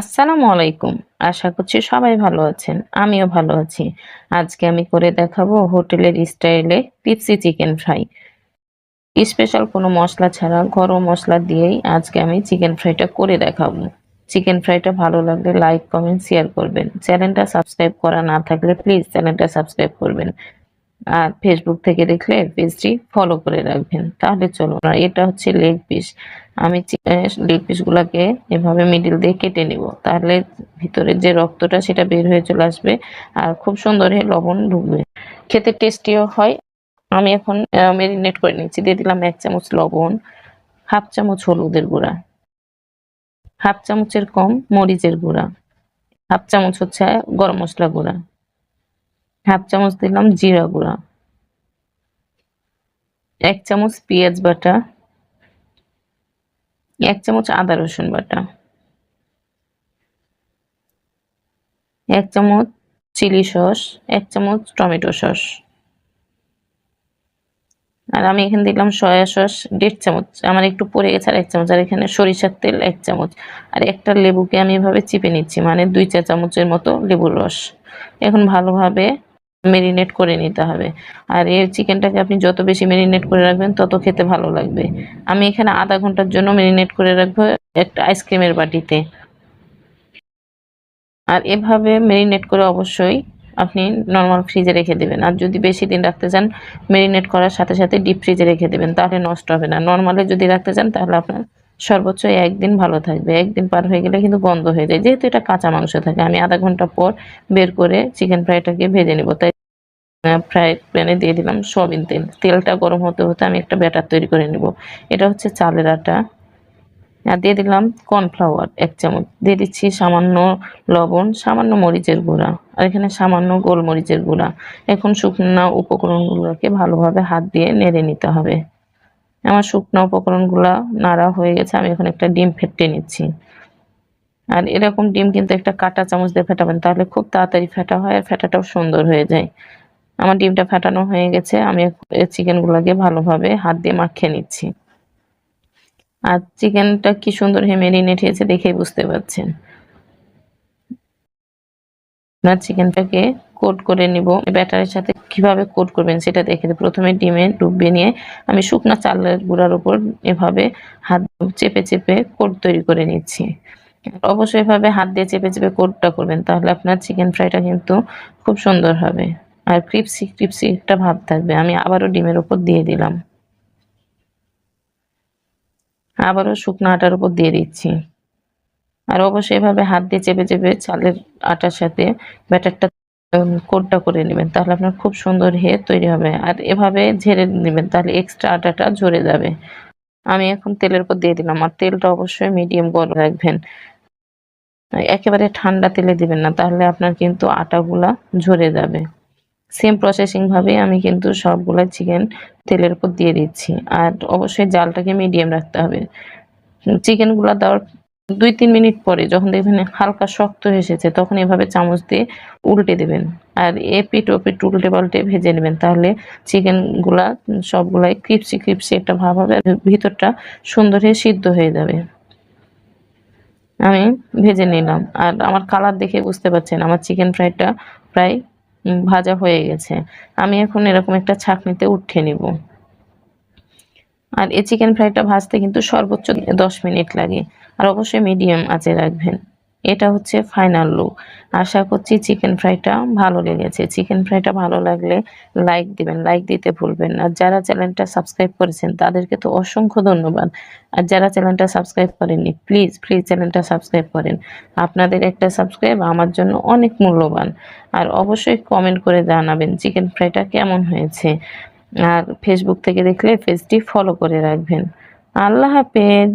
আসসালামু আলাইকুম। আশা করছি সবাই ভালো আছেন। আমিও ভালো আছি। আজকে আমি করে দেখাবো হোটেলের স্টাইলে টিপসি চিকেন ফ্রাই। স্পেশাল কোনো মশলা ছাড়া গরম মশলা দিয়েই আজকে আমি চিকেন ফ্রাইটা করে দেখাবো। চিকেন ফ্রাইটা ভালো লাগলে লাইক, কমেন্ট, শেয়ার করবেন। চ্যানেলটা সাবস্ক্রাইব করা না থাকলে প্লিজ চ্যানেলটা সাবস্ক্রাইব করবেন। আর ফেসবুক থেকে দেখলে পেজটি ফলো করে রাখবেন। তাহলে চলুন, আর এটা হচ্ছে লেগ পিস আমি লেগ পিসগুলোকে এভাবে মিডিল দিয়ে কেটে নিব। তাহলে ভিতরে যে রক্তটা, সেটা বের হয়ে চলে আসবে আর খুব সুন্দর লবণ ঢুকবে। খেতে টেস্টিও হয়। আমি এখন মেরিনেট করে নিচ্ছি। দিয়ে দিলাম এক চামচ লবণ, হাফ চামচ হলুদের গুঁড়া, হাফ চামচের কম মরিচের গুঁড়া, হাফ চামচ হচ্ছে গরম মশলা গুঁড়া। হাফ চামচ দিলাম জিরা গুঁড়া। এক চামচ পেঁয়াজ বাটা। এক চামচ আদা রসুন বাটা। এক চামচ চিলি সস, এক চামচ টমেটো সস। আর আমি এখানে দিলাম সয়া সস, দেড় চামচ। আমার একটু পড়ে গেছে আর এক চামচ। আর এখানে সরিষার তেল এক চামচ। আর একটা লেবুকে আমি এভাবে চিপে নিচ্ছি মানে দুই চা চামচের মতো লেবুর রস। এখন ভালোভাবে মেরিনেট করে নিতে হবে। আর এই চিকেনটাকে আপনি যত বেশি মেরিনেট করে রাখবেন, তত খেতে ভালো লাগবে। আমি এখানে আধা ঘণ্টার জন্য মেরিনেট করে রাখব একটা আইসক্রিমের বাটিতে। আর এভাবে মেরিনেট করে অবশ্যই আপনি নর্মাল ফ্রিজে রেখে দেবেন। আর যদি বেশি দিন রাখতে চান মেরিনেট করার সাথে সাথে ডিপ ফ্রিজে রেখে দেবেন, তাহলে নষ্ট হবে না। নর্মালে যদি রাখতে চান, তাহলে আপনার সর্বোচ্চ একদিন ভালো থাকবে। একদিন পার হয়ে গেলে কিন্তু বন্ধ হয়ে যায়। যেহেতু এটা কাঁচা মাংস থাকে, আমি আধা ঘণ্টা পর বের করে চিকেন ফ্রাইটাকে ভেজে নেব। তাই ফ্রাই প্যানে দিয়ে দিলাম সয়াবিন তেল। তেলটা গরম হতে হতে আমি একটা ব্যাটার তৈরি করে নেব। এটা হচ্ছে চালের আটা। আর দিয়ে দিলাম কর্নফ্লাওয়ার এক চামচ। দিয়ে দিচ্ছি সামান্য লবণ, সামান্য মরিচের গুঁড়া। আর এখানে সামান্য গোলমরিচের গুঁড়া। এখন শুকনো উপকরণগুলোকে ভালোভাবে হাত দিয়ে নেড়ে নিতে হবে। আমার শুকনো উপকরণগুলো নাড়া হয়ে গেছে, আমি এখন একটা ডিম ফেটে নিচ্ছি। আর এরকম ডিম কিন্তু একটা কাটা চামচ দিয়ে ফেটাবেন, তাহলে খুব তাড়াতাড়ি ফেটা হয় আর ফেটাটাও সুন্দর হয়ে যায়। আমার ডিমটা ফাটানো হয়ে গেছে, আমি চিকেনগুলোকে ভালোভাবে হাত দিয়ে মাখিয়ে নিচ্ছি। আর চিকেনটা কি সুন্দর মেরিনেট হয়েছে দেখেই বুঝতে পারছেন। আপনার চিকেনটাকে কোট করে নিব। ব্যাটারের সাথে কীভাবে কোট করবেন সেটা দেখে প্রথমে ডিমে ডুববে নিয়ে আমি শুকনা চালের গুঁড়ার উপর এভাবে হাত চেপে চেপে কোট তৈরি করে নিচ্ছি। অবশ্যই এভাবে হাত দিয়ে চেপে চেপে কোটটা করবেন, তাহলে আপনার চিকেন ফ্রাইটা কিন্তু খুব সুন্দর হবে। আর ক্রিপসি ক্রিপসি একটা ভাব থাকবে। আমি আবারও ডিমের উপর দিয়ে দিলাম। আবারও শুকনো আটার উপর দিয়ে দিচ্ছি। আর অবশ্যই এভাবে হাত দিয়ে চেপে চেপে চালের আটার সাথে ব্যাটারটা কোটটা করে নেবেন। তাহলে আপনার খুব সুন্দর হে তৈরি হবে। আর এভাবে ঝেড়ে নেবেন, তাহলে এক্সট্রা আটাটা ঝরে যাবে। আমি এখন তেলের উপর দিয়ে দিলাম। আর তেলটা অবশ্যই মিডিয়াম গরম রাখবেন। একেবারে ঠান্ডা তেলে দিবেন না, তাহলে আপনার কিন্তু আটাগুলা ঝরে যাবে। সেম প্রসেসিংভাবে আমি কিন্তু সবগুলো চিকেন তেলের উপর দিয়ে দিচ্ছি। আর অবশ্যই জালটাকে মিডিয়াম রাখতে হবে। চিকেনগুলো দেওয়ার দুই তিন মিনিট পরে যখন দেখবেন হালকা শক্ত এসেছে, তখন এভাবে চামচ দিয়ে উল্টে দেবেন। আর এ পিঠ ও পিঠ উল্টে পাল্টে ভেজে নেবেন। তাহলে চিকেনগুলা সবগুলাই ক্রিপসি ক্রিপসি একটা ভাব হবে আর ভিতরটা সুন্দর হয়ে সিদ্ধ হয়ে যাবে। আমি ভেজে নিলাম। আর আমার কালার দেখে বুঝতে পারছেন, আমার চিকেন ফ্রাইটা প্রায় ভাজা হয়ে গেছে। আমি এখন এরকম একটা ছাঁকনিতে উঠে নিব। আর এই চিকেন ফ্রাইটা ভাজতে কিন্তু সর্বোচ্চ দশ মিনিট লাগে। আর অবশ্যই মিডিয়াম আঁচে রাখবেন। এটা হচ্ছে ফাইনাল লুক আশা করছি চিকেন ফ্রাইটা ভালো লেগেছে। চিকেন ফ্রাইটা ভালো লাগলে লাইক দিবেন লাইক দিতে ভুলবেন আর যারা চ্যানেলটা সাবস্ক্রাইব করেছেন, তাদেরকে তো অসংখ্য ধন্যবাদ। আর যারা চ্যানেলটা সাবস্ক্রাইব করেননি প্লিজ প্লিজ চ্যানেলটা সাবস্ক্রাইব করেন। আপনাদের একটা সাবস্ক্রাইব আমার জন্য অনেক মূল্যবান। আর অবশ্যই কমেন্ট করে জানাবেন চিকেন ফ্রাইটা কেমন হয়েছে। আর ফেসবুক থেকে দেখলে পেজটি ফলো করে রাখবেন। আল্লাহ হাফেজ।